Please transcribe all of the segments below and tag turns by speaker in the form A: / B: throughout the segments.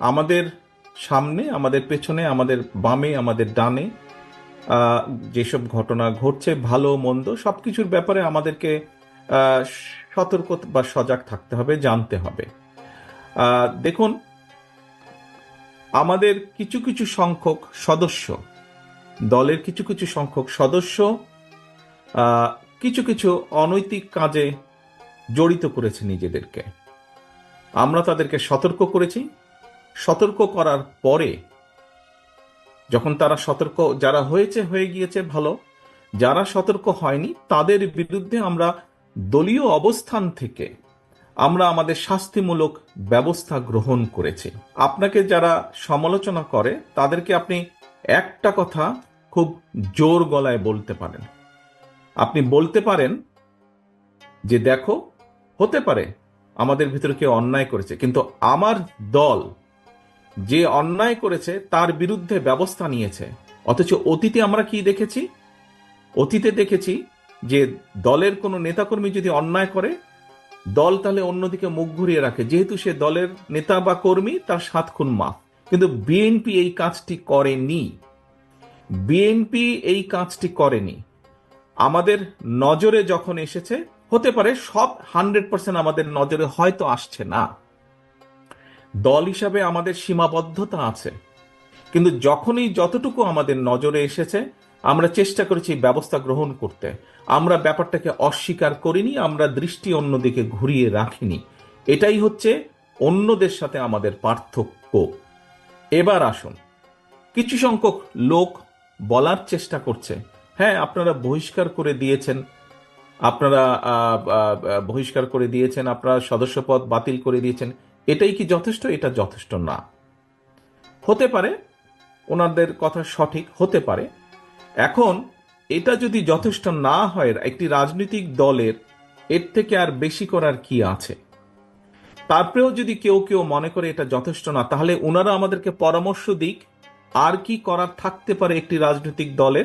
A: আমাদের সামনে, আমাদের পেছনে, আমাদের বামে, আমাদের ডানে যেসব ঘটনা ঘটছে, ভালো, মন্দ সব কিছুর ব্যাপারে আমাদেরকে সতর্ক বা সজাগ থাকতে হবে, জানতে হবে। দেখুন, আমাদের কিছু কিছু সংখ্যক সদস্য, দলের কিছু কিছু সংখ্যক সদস্য কিছু কিছু অনৈতিক কাজে জড়িত করেছে নিজেদেরকে। আমরা তাদেরকে সতর্ক করেছি সতর্ক করার পরে, যখন তারা সতর্ক, যারা হয়েছে, হয়ে গিয়েছে, ভালো, যারা সতর্ক হয়নি, তাদের বিরুদ্ধে আমরা দলীয় অবস্থান থেকে আমরা আমাদের শাস্তিমূলক ব্যবস্থা গ্রহণ করেছি। আপনাকে যারা সমালোচনা করে, তাদেরকে আপনি একটা কথা খুব জোর গলায় বলতে পারেন। আপনি বলতে পারেন যে, দেখো, হতে পারে, আমাদের ভিতরে কেউ অন্যায় করেছে, কিন্তু আমার দল যে অন্যায় করেছে তার বিরুদ্ধে ব্যবস্থা নিয়েছে। অথচ অতীতে আমরা কি দেখেছি? অতীতে দেখেছি যে দলের কোনো নেতাকর্মী যদি অন্যায় করে, দল তাহলে অন্যদিকে মুখ ঘুরিয়ে রাখে। যেহেতু সে দলের নেতা বা কর্মী, তার সাত খুন মাফ। কিন্তু বিএনপি এই কাজটি করেনি। বিএনপি এই কাজটি করেনি। আমাদের নজরে যখন এসেছে, হতে পারে সব হান্ড্রেড পার্সেন্ট আমাদের নজরে হয়তো আসছে না। দল হিসাবে আমাদের সীমাবদ্ধতা আছে। কিন্তু যখনই যতটুকু আমাদের নজরে এসেছে, আমরা চেষ্টা করেছি ব্যবস্থা গ্রহণ করতে। আমরা ব্যাপারটাকে অস্বীকার করিনি, আমরা দৃষ্টি অন্যদিকে ঘুরিয়ে রাখিনি। এটাই হচ্ছে অন্যদের সাথে আমাদের পার্থক্য। এবার আসুন। কিছু সংখ্যক লোক বলার চেষ্টা করছে। হ্যাঁ আপনারা বহিষ্কার করে দিয়েছেন। আপনারা বহিষ্কার করে দিয়েছেন, আপনারা সদস্যপদ বাতিল করে দিয়েছেন। এটাই কি যথেষ্ট? এটা যথেষ্ট না। হতে পারে, ওনাদের কথা সঠিক, হতে পারে। এখন, এটা যদি যথেষ্ট না হয়, একটি রাজনৈতিক দলের, এর থেকে আর বেশি করার কি আছে? তারপরেও যদি কেউ কেউ মনে করে এটা যথেষ্ট না, তাহলে ওনারা আমাদেরকে পরামর্শ দিক, আর কি করার থাকতে পারে একটি রাজনৈতিক দলের?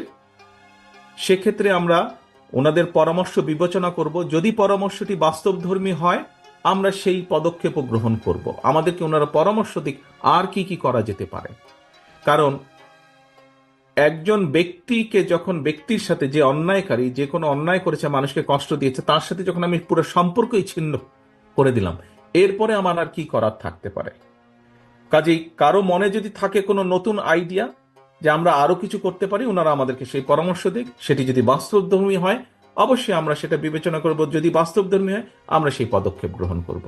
A: সেক্ষেত্রে আমরা ওনাদের পরামর্শ বিবেচনা করব। যদি পরামর্শটি বাস্তবধর্মী হয় আমরা সেই পদক্ষেপও গ্রহণ করব। আমাদেরকে ওনারা পরামর্শ দিক, আর কি কি করা যেতে পারে। কারণ, একজন ব্যক্তিকে যখন ব্যক্তির সাথে যে অন্যায়কারী, যে কোনো অন্যায় করেছে, মানুষকে কষ্ট দিয়েছে, তার সাথে যখন আমি পুরো সম্পর্কই ছিন্ন করে দিলাম, এরপরে আমার আর কি করার থাকতে পারে? কাজেই কারও মনে যদি থাকে কোনো নতুন আইডিয়া যে আমরা আরও কিছু করতে পারি, ওনারা আমাদেরকে সেই পরামর্শ দিক, সেটি যদি বাস্তবধর্মী হয় অবশ্যই আমরা সেটা বিবেচনা করব। যদি বাস্তবধর্মী হয় আমরা সেই পদক্ষেপ গ্রহণ করব।